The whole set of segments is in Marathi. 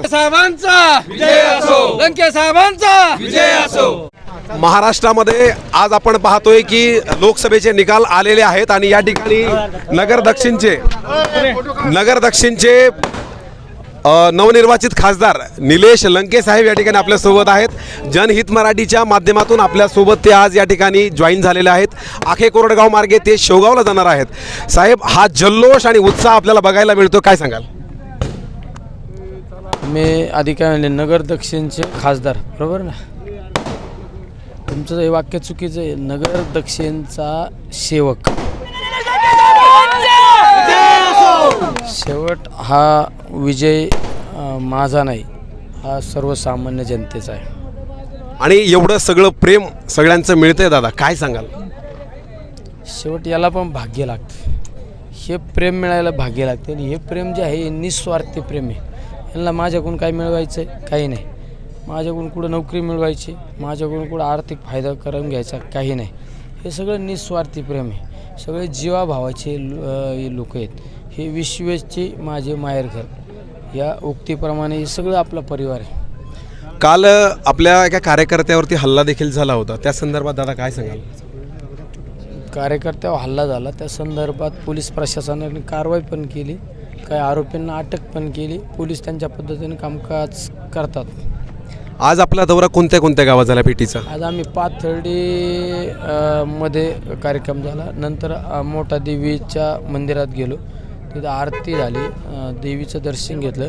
साहेबांचा विजय असो! लंके साहेबांचा विजय असो! महाराष्ट्रामध्ये आज आपण पाहतोय की लोकसभेचे निकाल आलेले आहेत आणि या ठिकाणी नगर दक्षिणचे नगर दक्षिणचे नवनिर्वाचित खासदार निलेश लंके साहेब या ठिकाणी आपल्यासोबत आहेत. जनहित मराठीच्या माध्यमातून आपल्यासोबत ते आज या ठिकाणी जॉईन झालेले आहेत. आखे कोरडगाव मार्गे ते शेवगावला जाणार आहेत. साहेब हा जल्लोष आणि उत्साह आपल्याला बघायला मिळतो. काय सांगाल? मी आधी काय म्हणले नगर दक्षिणचे खासदार बरोबर ना? तुमचं हे वाक्य चुकीचं आहे. नगर दक्षिणचा सेवक. शेवट हा विजय अं, माझा नाही. हा सर्वसामान्य जनतेचा आहे. आणि एवढं सगळं प्रेम सगळ्यांचं मिळतंय दादा काय सांगाल? शेवट याला पण भाग्य लागतं. हे प्रेम मिळायला भाग्य लागते. आणि हे प्रेम जे आहे हे निस्वार्थी प्रेम आहे. यांना माझ्याकडून काय मिळवायचं आहे काही नाही. माझ्याकडून कुठं नोकरी मिळवायची? माझ्याकडून कुठं आर्थिक फायदा करून घ्यायचा? काही नाही. हे सगळं निस्वार्थी प्रेम आहे. सगळे जीवाभावाचे लोक आहेत. हे विश्वचे माझे माहेरघर या उक्तीप्रमाणे हे सगळं आपला परिवार आहे. काल आपल्या एका कार्यकर्त्यावरती हल्ला देखील झाला होता. त्या संदर्भात दादा काय सांगाल? कार्यकर्त्यावर हल्ला झाला. त्या संदर्भात पोलीस प्रशासनाने कारवाई पण केली. काही आरोपींना अटक पण केली. पोलीस त्यांच्या पद्धतीने कामकाज करतात. आज आपला दौरा कोणत्या कोणत्या गावात झाला पेटीचा? आज आम्ही पाथर्डी अ, मध्ये कार्यक्रम झाला. नंतर अ, मोठा देवीच्या मंदिरात गेलो. तिथं आरती झाली. अ, देवीचं दर्शन घेतलं.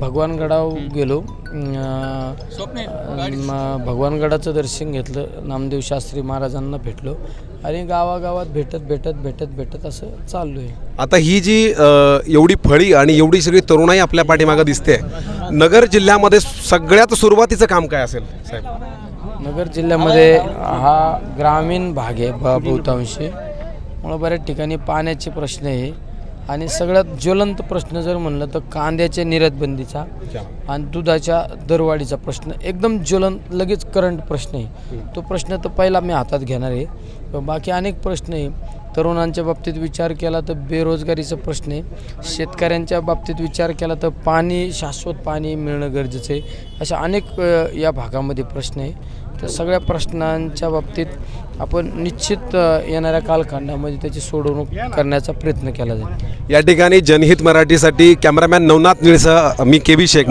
भगवानगडाव गेलो. भगवानगडाचं दर्शन घेतलं. नामदेव शास्त्री महाराजांना भेटलो. आणि गावागावात भेटत भेटत भेटत भेटत असं चाललो आहे आता ही जी एवढी फळी आणि एवढी सगळी तरुणाई आपल्या पाठीमागं दिसते नगर जिल्ह्यामध्ये सगळ्यात सुरुवातीचं काम काय असेल साहेब? नगर जिल्ह्यामध्ये हा ग्रामीण भाग आहे ब बहुतांशी. मुळे बऱ्याच ठिकाणी पाण्याचे प्रश्न आहे. आणि सगळ्यात ज्वलंत प्रश्न जर म्हणलं तर कांद्याच्या निर्यातबंदीचा आणि दुधाच्या दरवाढीचा प्रश्न. एकदम ज्वलंत लगेच करंट प्रश्न आहे. तो प्रश्न तर पहिला मी हातात घेणार आहे. बाकी अनेक प्रश्न आहे. तरुणांच्या बाबतीत विचार केला तर बेरोजगारीचा प्रश्न आहे. शेतकऱ्यांच्या बाबतीत विचार केला तर पाणी शाश्वत पाणी मिळणं गरजेचं आहे. अशा अनेक या भागामध्ये प्रश्न आहे. तर सगळ्या प्रश्नांच्या बाबतीत आपण निश्चित येणाऱ्या कालखंडामध्ये त्याची सोडवणूक करण्याचा प्रयत्न केला जाईल. या ठिकाणी जनहित मराठीसाठी कॅमेरामॅन नवनाथ निळसह मी के बी शेख.